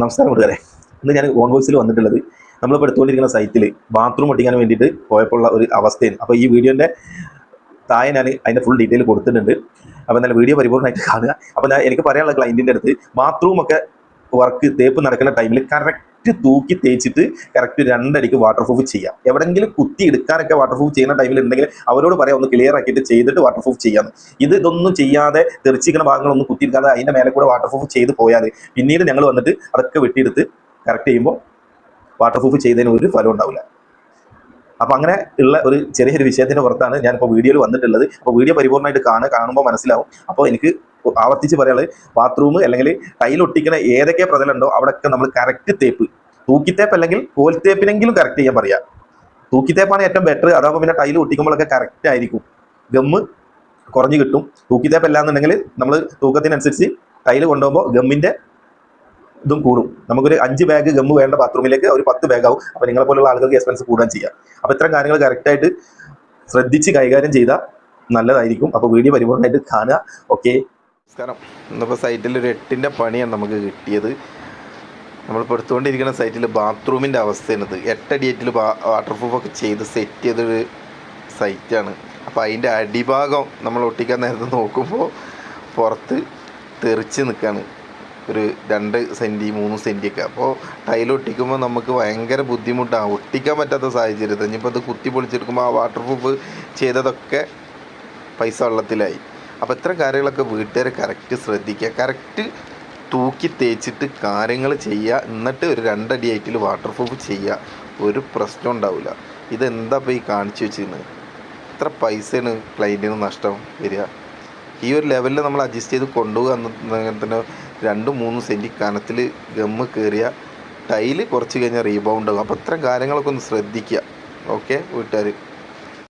നമസ്കാരം കൂട്ടുകാരെ. ഇന്ന് ഞാൻ ഓൺ വോയിസിൽ വന്നിട്ടുള്ളത് നമ്മളിപ്പോൾ എടുത്തുകൊണ്ടിരിക്കുന്ന സൈറ്റിൽ ബാത്റൂം ഒട്ടിക്കാൻ വേണ്ടിയിട്ട് പോയപ്പോഴുള്ള ഒരു അവസ്ഥയാണ്. അപ്പോൾ ഈ വീഡിയോന്റെ താഴെ ഞാൻ അതിന്റെ ഫുൾ ഡീറ്റെയിൽ കൊടുത്തിട്ടുണ്ട്. അപ്പോൾ നല്ല വീഡിയോ പരിപൂർണമായിട്ട് കാണുക. അപ്പോൾ ഞാൻ എനിക്ക് പറയാനുള്ള ക്ലയന്റിന്റെ അടുത്ത് ബാത്റൂം ഒക്കെ വർക്ക് തേപ്പ് നടക്കുന്ന ടൈമിൽ കറക്റ്റ് തൂക്കി തേച്ചിട്ട് കറക്റ്റ് രണ്ടടിക്ക് വാട്ടർ പ്രൂഫ് ചെയ്യാം. എവിടെങ്കിലും കുത്തി എടുക്കാനൊക്കെ വാട്ടർ പ്രൂഫ് ചെയ്യുന്ന ടൈമിൽ ഉണ്ടെങ്കിൽ അവരോട് പറയാം ഒന്ന് ക്ലിയർ ആക്കിയിട്ട് ചെയ്തിട്ട് വാട്ടർ പ്രൂഫ് ചെയ്യാം ഇത് ഇതൊന്നും ചെയ്യാതെ തെറിച്ചിരിക്കുന്ന ഭാഗങ്ങളൊന്നും കുത്തിയെടുക്കാതെ അതിന്റെ മേലെ കൂടെ വാട്ടർ പ്രൂഫ് ചെയ്ത് പോയാൽ പിന്നീട് ഞങ്ങൾ വന്നിട്ട് അതൊക്കെ വെട്ടിയെടുത്ത് കറക്റ്റ് ചെയ്യുമ്പോൾ വാട്ടർ പ്രൂഫ് ചെയ്തതിന് ഒരു ഫലം ഉണ്ടാവില്ല അപ്പോൾ അങ്ങനെ ഉള്ള ഒരു ചെറിയൊരു വിഷയത്തിന്റെ പുറത്താണ് ഞാനിപ്പോൾ വീഡിയോയിൽ വന്നിട്ടുള്ളത്. അപ്പോൾ വീഡിയോ പരിപൂർണമായിട്ട് കാണുക കാണുമ്പോൾ മനസ്സിലാവും. അപ്പോൾ എനിക്ക് ആവർത്തിച്ച് പറയാനുള്ളത് ബാത്റൂം അല്ലെങ്കിൽ ടൈൽ ഒട്ടിക്കുന്ന ഏതൊക്കെ പ്രതലുണ്ടോ അവിടെയൊക്കെ നമ്മൾ കറക്റ്റ് തേപ്പ് തൂക്കിത്തേപ്പ് അല്ലെങ്കിൽ കോൽത്തേപ്പിനെങ്കിലും കറക്റ്റ് ചെയ്യാൻ പറയാം. തൂക്കിത്തേപ്പാണ് ഏറ്റവും ബെറ്റർ അതാകുമ്പോൾ പിന്നെ ടൈൽ ഒട്ടിക്കുമ്പോഴൊക്കെ കറക്റ്റ് ആയിരിക്കും. ഗമ്മ് കുറഞ്ഞു കിട്ടും. തൂക്കിത്തേപ്പ് അല്ലാന്നുണ്ടെങ്കിൽ നമ്മൾ തൂക്കത്തിനനുസരിച്ച് ടൈൽ കൊണ്ടുപോകുമ്പോൾ ഗമ്മിന്റെ ഇതും കൂടും. നമുക്കൊരു അഞ്ച് ബാഗ് ഗമ്മ് വേണ്ട ബാത്റൂമിലേക്ക് ഒരു പത്ത് ബാഗ് ആവും. അപ്പോൾ നിങ്ങളെ പോലുള്ള ആളുകൾക്ക് എക്സ്പെൻസ് കൂടാൻ ചെയ്യാം. അപ്പോൾ ഇത്തരം കാര്യങ്ങൾ കറക്റ്റായിട്ട് ശ്രദ്ധിച്ച് കൈകാര്യം ചെയ്താൽ നല്ലതായിരിക്കും. അപ്പോൾ വീഡിയോ പരിപൂർണമായിട്ട് കാണുക. ഓക്കെ നമസ്കാരം. ഇന്നിപ്പോൾ സൈറ്റിൽ ഒരു എട്ടിന്റെ പണിയാണ് നമുക്ക് കിട്ടിയത്. നമ്മളിപ്പോൾ എടുത്തുകൊണ്ടിരിക്കുന്ന സൈറ്റിൽ ബാത്റൂമിന്റെ അവസ്ഥയാണിത് എട്ടടിയേറ്റിൽ വാട്ടർ പ്രൂഫൊക്കെ ചെയ്ത് സെറ്റ് ചെയ്തൊരു സൈറ്റാണ് അപ്പോൾ അതിന്റെ അടിഭാഗം നമ്മൾ ഒട്ടിക്കാൻ നേരത്തെ നോക്കുമ്പോൾ പുറത്ത് തെറിച്ച് നിൽക്കുകയാണ് ഒരു രണ്ട് സെന്റി മൂന്ന് സെന്റി ഒക്കെ. അപ്പോൾ ടൈൽ ഒട്ടിക്കുമ്പോൾ നമുക്ക് ഭയങ്കര ബുദ്ധിമുട്ടാണ്. ഒട്ടിക്കാൻ പറ്റാത്ത സാഹചര്യത്തിൽ. ഇനിയിപ്പോൾ അത് കുത്തി പൊളിച്ചെടുക്കുമ്പോൾ ആ വാട്ടർ പ്രൂഫ് ചെയ്തതൊക്കെ പൈസ വെള്ളത്തിലായി. അപ്പോൾ ഇത്തരം കാര്യങ്ങളൊക്കെ വീട്ടുകാർ കറക്റ്റ് ശ്രദ്ധിക്കുക കറക്റ്റ് തൂക്കി തേച്ചിട്ട് കാര്യങ്ങൾ ചെയ്യുക എന്നിട്ട് ഒരു രണ്ടടി ആയിട്ടിൽ വാട്ടർ പ്രൂഫ് ചെയ്യുക ഒരു പ്രശ്നം ഉണ്ടാവില്ല ഇതെന്താ ഇപ്പോൾ ഈ കാണിച്ചു വെച്ചിരുന്നത് എത്ര പൈസയാണ് ക്ലയന്റിന് നഷ്ടം വരിക. ഈ ഒരു ലെവലിൽ നമ്മൾ അഡ്ജസ്റ്റ് ചെയ്ത് കൊണ്ടുപോകുക തന്നെ രണ്ട് മൂന്ന് സെന്റി കനത്തിൽ ഗമ്മ് കയറിയ ടൈൽ കുറച്ച് കഴിഞ്ഞാൽ റീബൗണ്ട് ആകും അപ്പോൾ ഇത്തരം കാര്യങ്ങളൊക്കെ ഒന്ന് ശ്രദ്ധിക്കുക. ഓക്കെ വീട്ടുകാർ